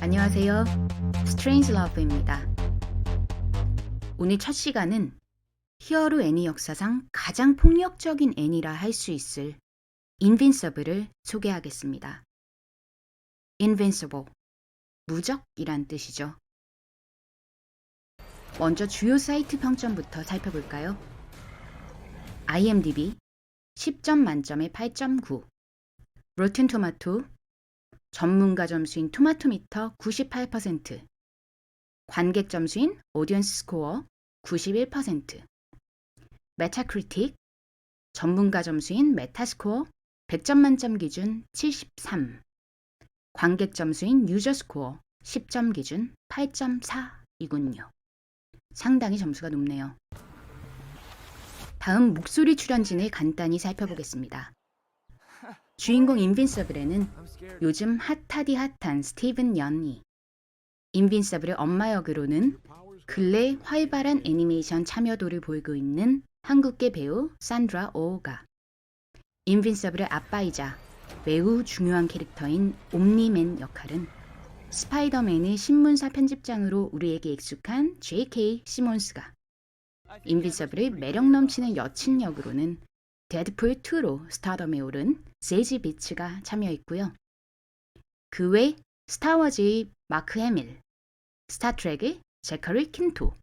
안녕하세요. 스트레인지 러브입니다. 오늘 첫 시간은 히어로 애니 역사상 가장 폭력적인 애니라 할 수 있을 인빈서블을 소개하겠습니다. Invincible, 무적이란 뜻이죠. 먼저 주요 사이트 평점부터 살펴볼까요? IMDb 10점 만점에 8.9 로튼 토마토 전문가 점수인 토마토미터 98%, 관객 점수인 오디언스 스코어 91%, 메타크리틱 전문가 점수인 메타스코어 100점 만점 기준 73, 관객 점수인 유저 스코어 10점 기준 8.4이군요. 상당히 점수가 높네요. 다음 목소리 출연진을 간단히 살펴보겠습니다. 주인공 인빈서블에는 요즘 핫하디 핫한 스티븐 연이 인빈서블의 엄마 역으로는 근래 활발한 애니메이션 참여도를 보이고 있는 한국계 배우 산드라 오가 인빈서블의 아빠이자 매우 중요한 캐릭터인 옴니맨 역할은 스파이더맨의 신문사 편집장으로 우리에게 익숙한 J.K. 시몬스가 인빈서블의 매력 넘치는 여친 역으로는 데드풀 2로 스타덤에 오른 세지 비츠가 참여했고요. 그 외 스타워즈의 마크 해밀, 스타트rek의 제커리 킨토,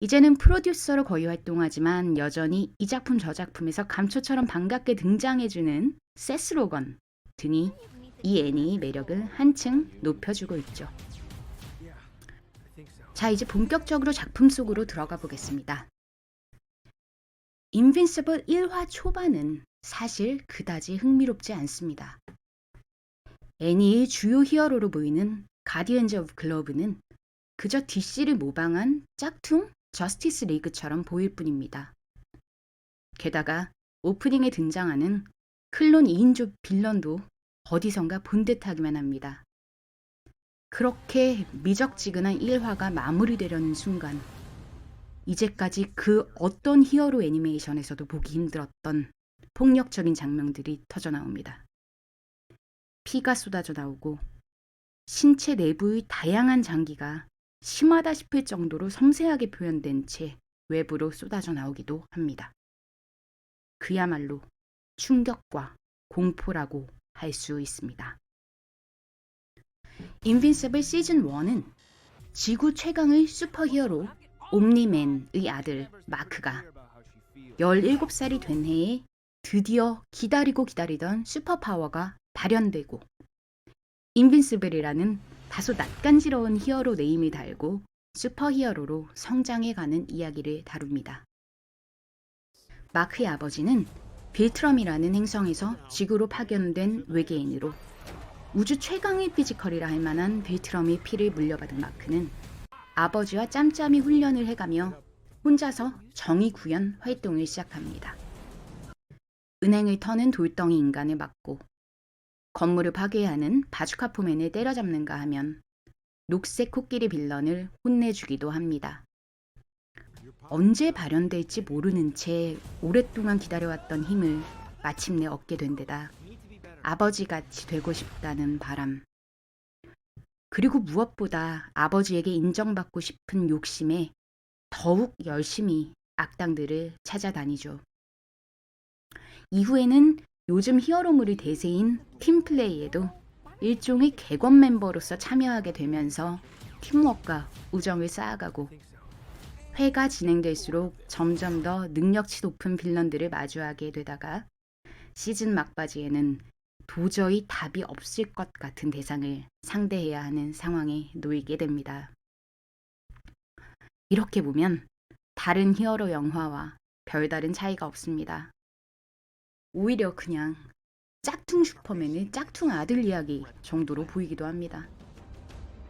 이제는 프로듀서로 거의 활동하지만 여전히 이 작품 저 작품에서 감초처럼 반갑게 등장해주는 세스 로건 등이 이 애니의 매력을 한층 높여주고 있죠. 자, 이제 본격적으로 작품 속으로 들어가 보겠습니다. 인빈시블 1화 초반은 사실 그다지 흥미롭지 않습니다. 애니의 주요 히어로로 보이는 가디언즈 오브 글로브는 그저 DC를 모방한 짝퉁 저스티스 리그처럼 보일 뿐입니다. 게다가 오프닝에 등장하는 클론 2인조 빌런도 어디선가 본 듯하기만 합니다. 그렇게 미적지근한 1화가 마무리되려는 순간 이제까지 그 어떤 히어로 애니메이션에서도 보기 힘들었던 폭력적인 장면들이 터져 나옵니다. 피가 쏟아져 나오고 신체 내부의 다양한 장기가 심하다 싶을 정도로 섬세하게 표현된 채 외부로 쏟아져 나오기도 합니다. 그야말로 충격과 공포라고 할 수 있습니다. 인빈서블 시즌 1은 지구 최강의 슈퍼히어로 옴니맨의 아들 마크가 17살이 된 해에 드디어 기다리고 기다리던 슈퍼파워가 발현되고 인빈시블이라는 다소 낯간지러운 히어로 네임을 달고 슈퍼히어로로 성장해가는 이야기를 다룹니다. 마크의 아버지는 빌트럼이라는 행성에서 지구로 파견된 외계인으로 우주 최강의 피지컬이라 할 만한 빌트럼의 피를 물려받은 마크는 아버지와 짬짬이 훈련을 해가며 혼자서 정의 구현 활동을 시작합니다. 은행을 터는 돌덩이 인간을 막고 건물을 파괴하는 바주카포맨을 때려잡는가 하면 녹색 코끼리 빌런을 혼내주기도 합니다. 언제 발현될지 모르는 채 오랫동안 기다려왔던 힘을 마침내 얻게 된 데다 아버지같이 되고 싶다는 바람. 그리고 무엇보다 아버지에게 인정받고 싶은 욕심에 더욱 열심히 악당들을 찾아다니죠. 이후에는 요즘 히어로물의 대세인 팀플레이에도 일종의 객원 멤버로서 참여하게 되면서 팀워크와 우정을 쌓아가고 회가 진행될수록 점점 더 능력치 높은 빌런들을 마주하게 되다가 시즌 막바지에는 도저히 답이 없을 것 같은 대상을 상대해야 하는 상황에 놓이게 됩니다. 이렇게 보면 다른 히어로 영화와 별다른 차이가 없습니다. 오히려 그냥 짝퉁 슈퍼맨의 짝퉁 아들 이야기 정도로 보이기도 합니다.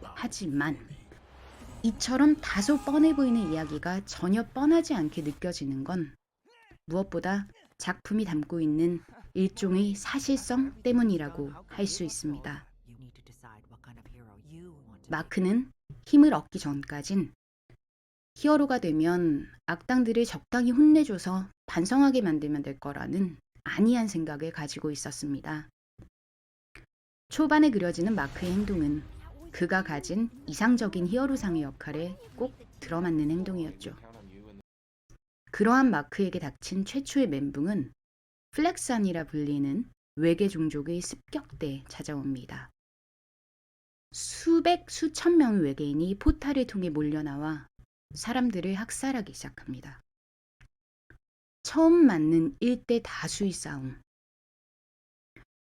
하지만 이처럼 다소 뻔해 보이는 이야기가 전혀 뻔하지 않게 느껴지는 건 무엇보다 작품이 담고 있는 일종의 사실성 때문이라고 할 수 있습니다. 마크는 힘을 얻기 전까진 히어로가 되면 악당들을 적당히 혼내줘서 반성하게 만들면 될 거라는 안이한 생각을 가지고 있었습니다. 초반에 그려지는 마크의 행동은 그가 가진 이상적인 히어로상의 역할에 꼭 들어맞는 행동이었죠. 그러한 마크에게 닥친 최초의 멘붕은 플렉산이라 불리는 외계 종족의 습격대에 찾아옵니다. 수백, 수천 명의 외계인이 포탈을 통해 몰려나와 사람들을 학살하기 시작합니다. 처음 맞는 일대 다수의 싸움.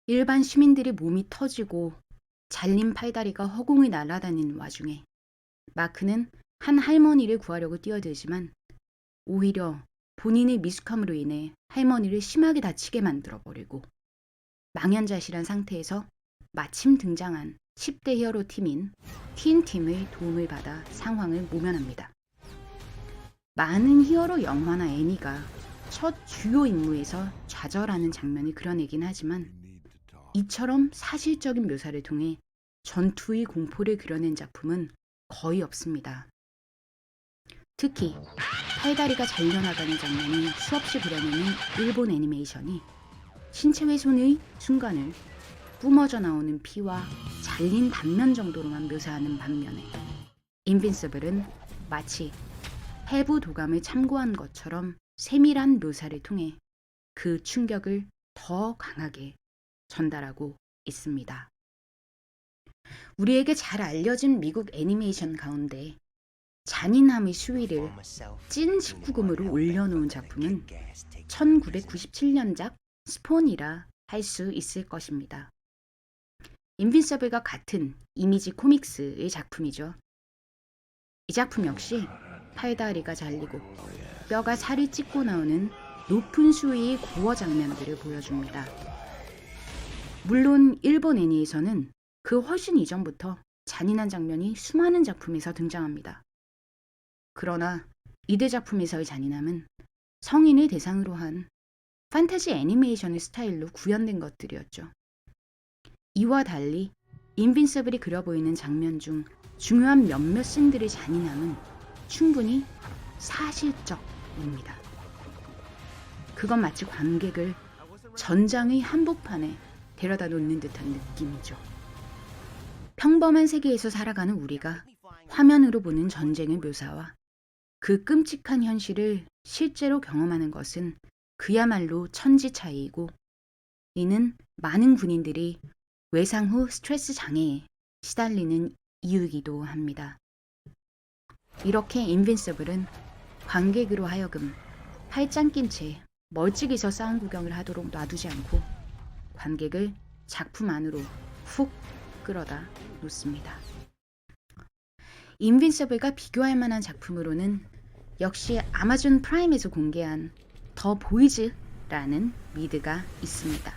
일반 시민들의 몸이 터지고 잘린 팔다리가 허공을 날아다니는 와중에 마크는 한 할머니를 구하려고 뛰어들지만 오히려 본인의 미숙함으로 인해 할머니를 심하게 다치게 만들어버리고 망연자실한 상태에서 마침 등장한 10대 히어로 팀인 틴팀의 도움을 받아 상황을 모면합니다. 많은 히어로 영화나 애니가 첫 주요 임무에서 좌절하는 장면을 그려내긴 하지만 이처럼 사실적인 묘사를 통해 전투의 공포를 그려낸 작품은 거의 없습니다. 특히 팔다리가 잘려나가는 장면이 수없이 그려내는 일본 애니메이션이 신체 훼손의 순간을 뿜어져 나오는 피와 잘린 단면 정도로만 묘사하는 반면에 인빈서블은 마치 해부 도감을 참고한 것처럼 세밀한 묘사를 통해 그 충격을 더 강하게 전달하고 있습니다. 우리에게 잘 알려진 미국 애니메이션 가운데 잔인함의 수위를 찐 19금으로 올려놓은 작품은 1997년작 스폰이라 할 수 있을 것입니다. 인빈서블과 같은 이미지 코믹스의 작품이죠. 이 작품 역시 팔다리가 잘리고 뼈가 살이 찢고 나오는 높은 수위의 고어 장면들을 보여줍니다. 물론 일본 애니에서는 그 훨씬 이전부터 잔인한 장면이 수많은 작품에서 등장합니다. 그러나 이대 작품에서의 잔인함은 성인을 대상으로 한 판타지 애니메이션의 스타일로 구현된 것들이었죠. 이와 달리 인빈서블이 그려 보이는 장면 중 중요한 몇몇 씬들의 잔인함은 충분히 사실적입니다. 그건 마치 관객을 전장의 한복판에 데려다 놓는 듯한 느낌이죠. 평범한 세계에서 살아가는 우리가 화면으로 보는 전쟁의 묘사와 그 끔찍한 현실을 실제로 경험하는 것은 그야말로 천지 차이이고 이는 많은 군인들이 외상 후 스트레스 장애에 시달리는 이유이기도 합니다. 이렇게 인빈서블은 관객으로 하여금 팔짱 낀 채 멀찍이서 싸움 구경을 하도록 놔두지 않고 관객을 작품 안으로 훅 끌어다 놓습니다. 인빈서블과 비교할 만한 작품으로는 역시 아마존 프라임에서 공개한 더 보이즈라는 미드가 있습니다.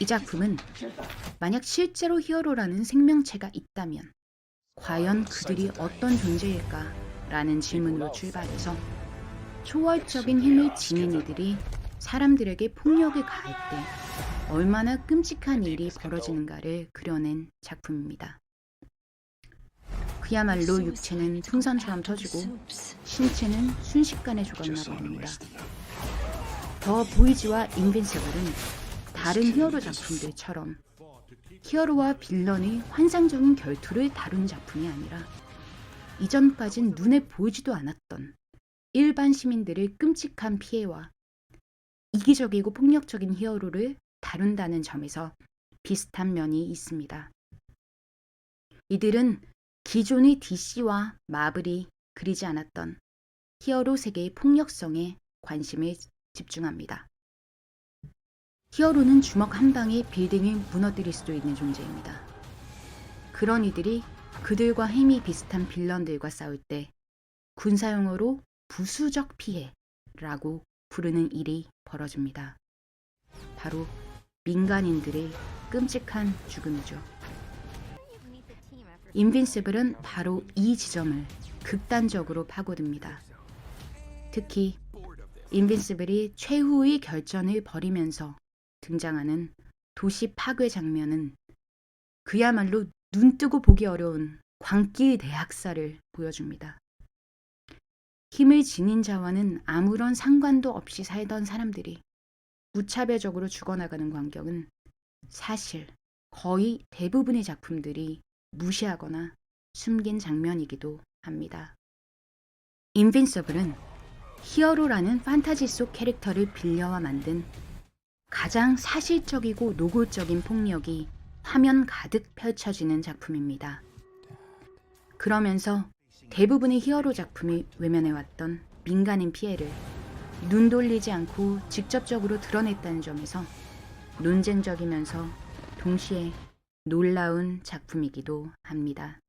이 작품은 만약 실제로 히어로라는 생명체가 있다면 과연 그들이 어떤 존재일까 라는 질문으로 출발해서 초월적인 힘을 지닌 이들이 사람들에게 폭력을 가할 때 얼마나 끔찍한 일이 벌어지는가를 그려낸 작품입니다. 그야말로 육체는 풍선처럼 터지고 신체는 순식간에 죽었나 봅니다. 더 보이즈와 인빈서블은 다른 히어로 작품들처럼 히어로와 빌런의 환상적인 결투를 다룬 작품이 아니라 이전까진 눈에 보이지도 않았던 일반 시민들의 끔찍한 피해와 이기적이고 폭력적인 히어로를 다룬다는 점에서 비슷한 면이 있습니다. 이들은 기존의 DC와 마블이 그리지 않았던 히어로 세계의 폭력성에 관심을 집중합니다. 히어로는 주먹 한 방에 빌딩을 무너뜨릴 수도 있는 존재입니다. 그런 이들이 그들과 힘이 비슷한 빌런들과 싸울 때 군사용어로 부수적 피해라고 부르는 일이 벌어집니다. 바로 민간인들의 끔찍한 죽음이죠. 인빈시블은 바로 이 지점을 극단적으로 파고듭니다. 특히 인빈시블이 최후의 결전을 벌이면서 등장하는 도시 파괴 장면은 그야말로 눈뜨고 보기 어려운 광기 대학살을 보여줍니다. 힘을 지닌 자와는 아무런 상관도 없이 살던 사람들이 무차별적으로 죽어나가는 광경은 사실 거의 대부분의 작품들이 무시하거나 숨긴 장면이기도 합니다. 인빈서블은 히어로라는 판타지 속 캐릭터를 빌려와 만든 가장 사실적이고 노골적인 폭력이 화면 가득 펼쳐지는 작품입니다. 그러면서 대부분의 히어로 작품이 외면해왔던 민간인 피해를 눈 돌리지 않고 직접적으로 드러냈다는 점에서 논쟁적이면서 동시에 놀라운 작품이기도 합니다.